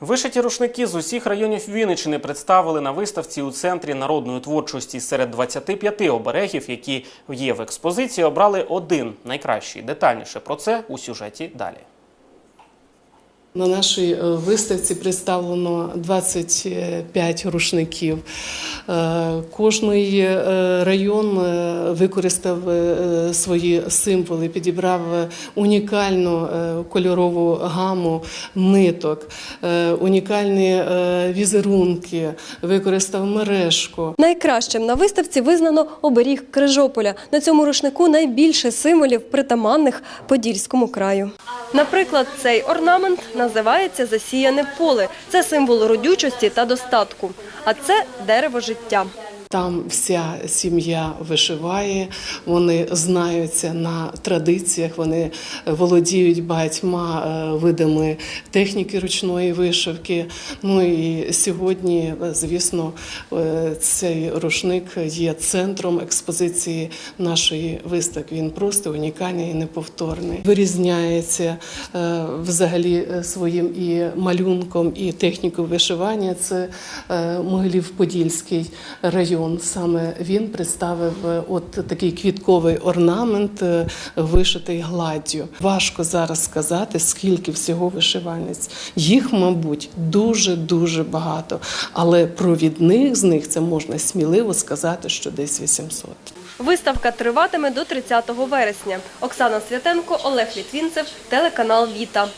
Вишиті рушники з усіх районів Вінничини представили на виставці у центрі народної творчості. Серед 25 оберегів, які є в експозиції, обрали один найкращий. Детальніше про це у сюжеті далі. На нашій е, виставці представлено 25 рушників. Е, Кожний е, район використав свої символи, підібрав унікальну кольорову гаму ниток, унікальні візерунки, використав мережку. Найкращим на виставці визнано оберіг Крижополя. На цьому рушнику найбільше символів, притаманних Подільському краю. Наприклад, цей орнамент називається засіяне поле. Це символ родючості та достатку. А це дерево життя. Там вся сім'я вишиває, вони знаються на традиціях, вони володіють багатьма е, видами техніки ручної вишивки. Ну і сьогодні, звісно, е, цей рушник є центром експозиції нашої виставки. Він просто унікальний і неповторний. Вирізняється е, взагалі своїм і малюнком, і технікою вишивання. Це Могилів-Подільський район. Саме він представив е, от такий квітковий орнамент, е, вишитий гладдю. Важко зараз сказати, скільки всього вишивальниць. Їх, мабуть, дуже дуже багато. Але провідних з них це можна сміливо сказати, що десь 800. Виставка триватиме до 30 вересня. Оксана Святенко, Олег Літвінцев, телеканал Віта.